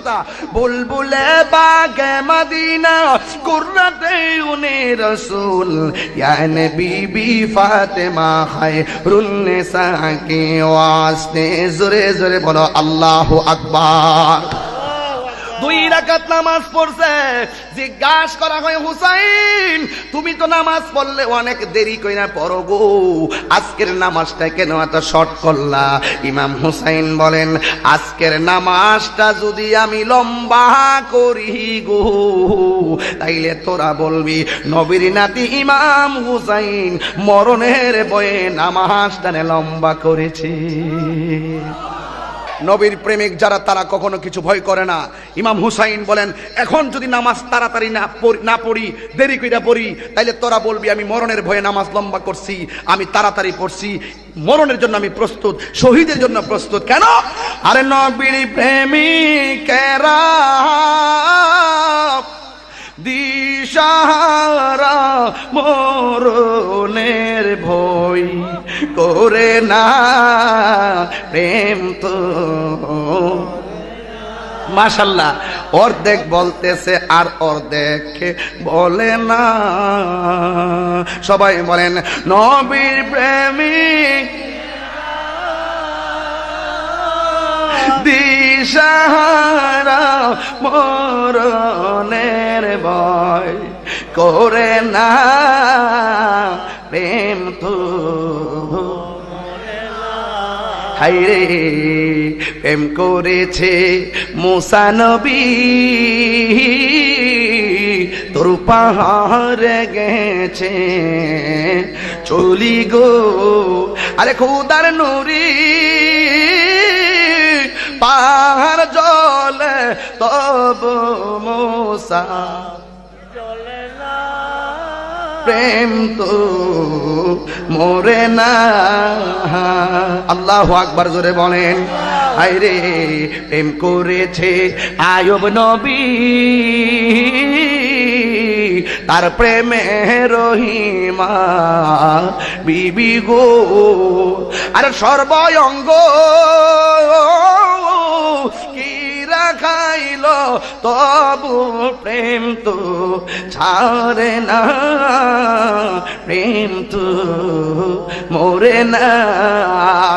কথা। বুলবুলে বাগে মদিনা, কুর্রাতে উনি রসুল। ইয়ানে বিবি ফাতেমা হায় নিসা সাকে ওয়াস্তে জোরে জোরে বলো, আল্লাহু আকবার। দুই রাকাত নামাজ পড়ছে। জিজ্ঞাসা করা হয়, হুসাইন, তুমি তো নামাজ পড়লে অনেক দেরি কইরা পড়ো গো। আজকের নামাজটা কেন এত শর্ট করলা? ইমাম হুসাইন বলেন, আজকের নামাজটা যদি আমি লম্বা করি গো, তাইলে তোরা বলবি, নবীর নাতি ইমাম হুসাইন মরণের বয়ে নামাজটানে লম্বা করেছে। নবীর প্রেমিক যারা, তারা কখনো কিছু ভয় করে না। ইমাম হুসাইন বলেন, এখন যদি নামাজ তাড়াতাড়ি না না পড়ি, দেরি কইরা পড়ি, তাইলে তোরা বলবি, আমি মরণের ভয়ে নামাজ লম্বা করছি, আমি তাড়াতাড়ি পড়ছি, মরণের জন্য আমি প্রস্তুত, শহীদের জন্য প্রস্তুত। কেন? আরে নবীর প্রেমিকেরা দিশাহারা মরণের ভয় করে না প্রেম তো। মাশাল্লাহ, অর্ধেক বলতেছে আর অর্ধেক বলে না। সবাই বলেন, নবীর প্রেমিক দিশাহারা মরণের ভয় করে না। প্রেম তো হাইরে, প্রেম করেছে মুসানবী তোর পাহাড়ে গেছে, চলি গো। আরে খুদার নুরি, পাহাড় জলে তব মোসা। প্রেম তো মরে না। আল্লাহ আকবার জোরে বলেন আইরে প্রেম করেছে আয়ব নবী। তার প্রেমে রহিমা, বিবি গো। আর সর্বঙ্গ কি রাখাইল তবু প্রেম তো ছাড়ে না। প্রেম তো মরে না।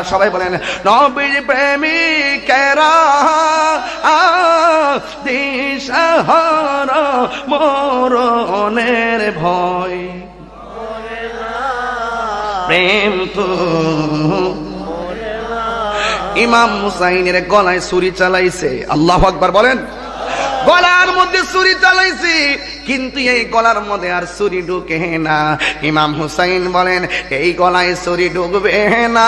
সবাই বলেন, নবীর প্রেমিকেরা, দিশাহার মরণের ভয়। প্রেম তো ইমাম হুসাইনের গলায় ছুরি চালাইছে। আল্লাহ আকবার বলেন। গলার মধ্যে ছুরি চালাইছি, কিন্তু এই গলার মধ্যে আর ছুরি ঢুকে না। ইমাম হুসাইন বলেন, এই গলায় ছুরি ঢুকবে না।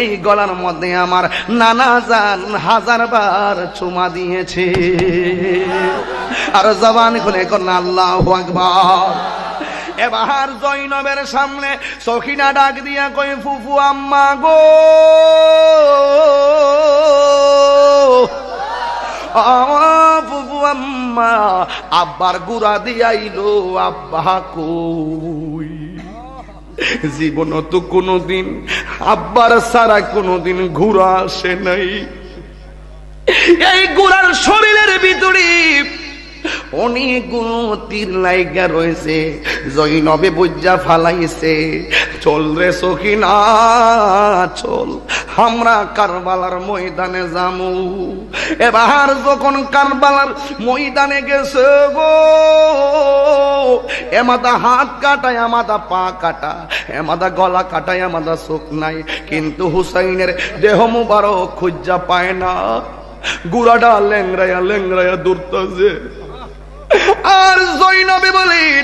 এই গলার মধ্যে আমার নানা জান হাজার বার চুমা দিয়েছে। আর জবান খুলে কন্যা আল্লাহ আকবার। এবার জৈনবের সামনে সখিনা ডাক দিয়া কই ফুফু আম্মা গো। ফুফু আম্মা, আব্বার গুড়া দিয়াইলো, আব্বা কই? জীবন তো কোনোদিন, আব্বার সারা কোনোদিন ঘুরা আসে নাই। এই গুড়ার শরীরের ভিতরে অনেকগুলো তীর লাইগা রয়েছে, জৈনবে বজ্জা ফালাইছে। চল রে সখিনা, চল, আমরা কারবালার ময়দানে যামু। এবার যখন কারবালার ময়দানে গেছে গো, এমাদা হাত কাটায় আমাদা পা কাটা এমাদা গলা কাটায় আমাদা চোখ নাই। কিন্তু হুসাইনের দেহ মুবারক খুঁজা পায় না। গুড়াটা লেংরায়া লেংরায়া দূরতাছে। আর জৈনবে বলেন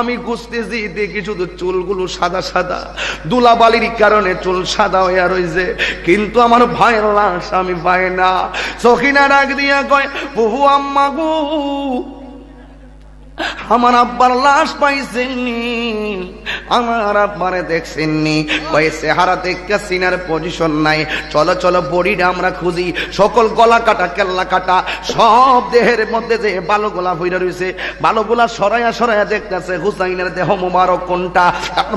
আমি খুঁজতেছি দেখি শুধু চুলগুলো সাদা সাদা, দুলাবালির কারণে চুল সাদা হইয়া রয়েছে কিন্তু আমার ভাইয়ের লাশ আমি পাই না। সখিনা ডাক দিয়া কয়, বহু আম্মা গো আমার আব্বার লাশ পাইছেননি, আমার আব্বারে দেখছেননি। ওই চেহারা দেখে সিনার পজিশন নাই। চলো চলো, বডিটা আমরা খুঁজি। সকল গলা কাটা, কেল্লা কাটা, সব দেহের মধ্যে যে বালুগুলা হইরা রয়েছে বালুগুলা সরাইয়া সরাইয়া দেখতেছে হুসাইনের দেহ মুবারক কোনটা।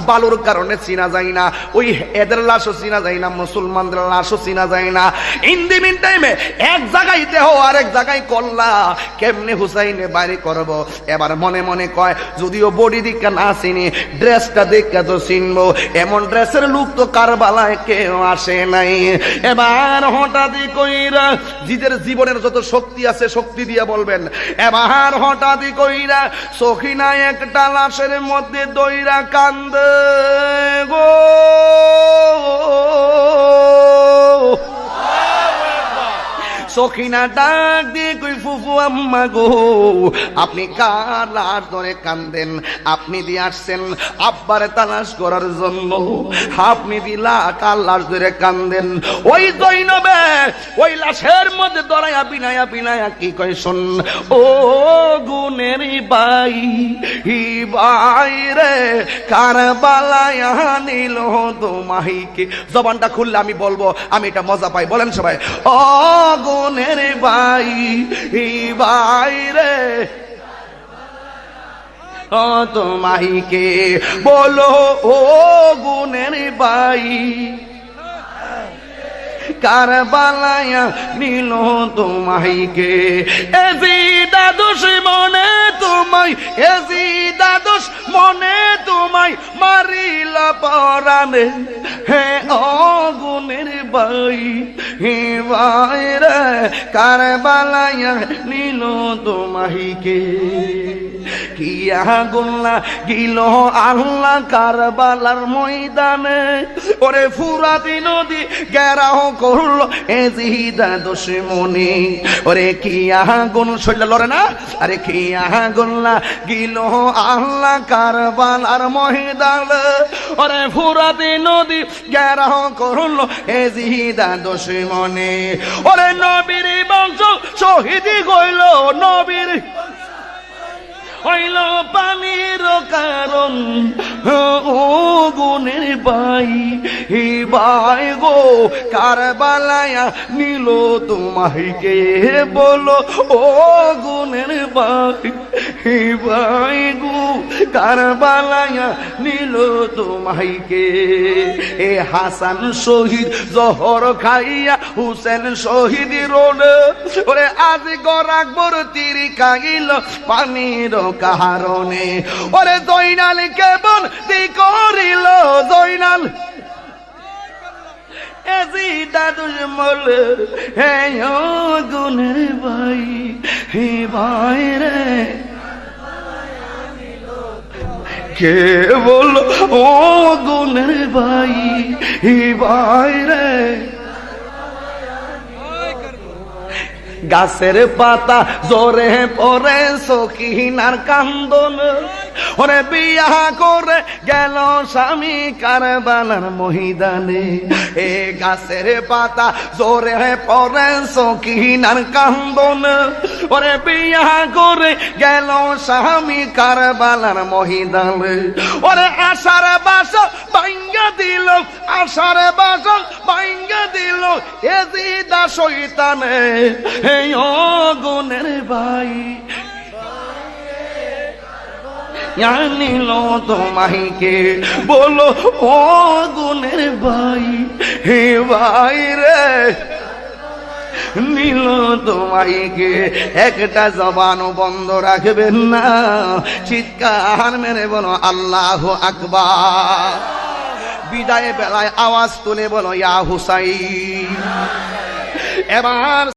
বালুর কারণে চিনা যায় না। ওই এদের লাশও চিনা যায় না, মুসলমানদের লাশও চিনা যায় না। ইন দি মিন টাইমে এক জায়গায় দেহ, আরেক জায়গায় কল্লা। কেমনে হুসাইনে বাড়ি করব? এবার মনে মনে কয়, যদিও বডি দিকটা না চিনি, ড্রেসটা দেখে তো চিনবো। এমন ড্রেসের লুক তো কারবালায় কেউ আসে নাই। এবার হঠাৎই কইরা নিজের জীবনের যত শক্তি আছে, শক্তি দিয়ে বলবেন। এবার হঠাৎই কইরা সখিনা একটা লাশের মধ্যে দইরা কান্দে গো। সখিনা ডাক দিয়ে কই, ফুফু, আম্মা গো, আপনি কার লাশ ধরে কান্দেন? আপনি দিয়ে আসছেন আব্বারে তালাশ করার জন্য। আপনি দিলা কার লাশ ধরে কান্দেন? ওই জৈনবে, ওই লাশের মধ্যে দড়াইয়া বিনায়া বিনায়া কি কই শোন? ও গুনের বাই হি বাই রে, কারবালায়া নিল তোমাহিকে জবানটা খুললে আমি বলব, আমি এটা মজা পাই। বলেন সবাই, ও গুনের এই বাই রে। ও তোমাহিকে বলো ও গুণের বাই। কারবালায়া নিল তোমাইকে। এজি দাদুস মনে তোমায় এজি দাদুস মনে তোমায় মারিল পরানে হে অগুনের বাই, হে ভাই রে কারবালায়া নিল তোমাইকে। কিয়া গুল্লা গিল আল্লাহ কারবালার ময়দানে। ওরে ফুরাতি নদী গেরাও করল এ জিহিদা দুশ্মনি। ওরে কিয়া গুন শৈল লরে না? আরে কিয়া গুল্লা গিল আল্লাহ কারবালার ময়দান। ওরে ফুরাতি নদী গেরাও করল এ জিহিদা দুশ্মনি। ওরে নবীর বংশ শহীদি গইল নবীর হইল পানির কারণ। ও গুণের বাই, হি বাই গো, কারবালায়া নিল তোমাইকে বলো? ও গুণের বাই, হি বাই গো, কারবালায়া নিল তোমাইকে এ হাসান শহীদ জহর খাইয়া হুসেন শহীদ রোড। ওরে আজ গর আকবর তিরি খাইল পানির কারণে ওরে জৈনাল কেবল দি করিল জৈনাল এজি দাদুর হে ও গুনের ভাই, হে ভাই রে। কে বল ও গুনের ভাই, হে ভাই রে? গাছের পাতা জোরে পরে সখিনার কান্দন। ওরে বিয়া করে গেল স্বামী কারবালার মহিদানে। এ গাছের পাতা জোরে পরে সখিনার কান্দন। ওরে বিয়া করে গেল স্বামী কারবালার মহিদানে। ওরে আশার বাস ভাঙ্গা দিল আশার বাস শৈতানে ও গুনের ভাই। জানিল তোমাইকে, বলো ও গুনের ভাই। হে ভাই রে, নীল তোমাইকে, একটা জবানও বন্ধ রাখবেন না। চিৎকার মেরে বলো, আল্লাহ আকবার। বিদায় বেলায় আওয়াজ তুলে বলো, ইয়া হুসাই এবার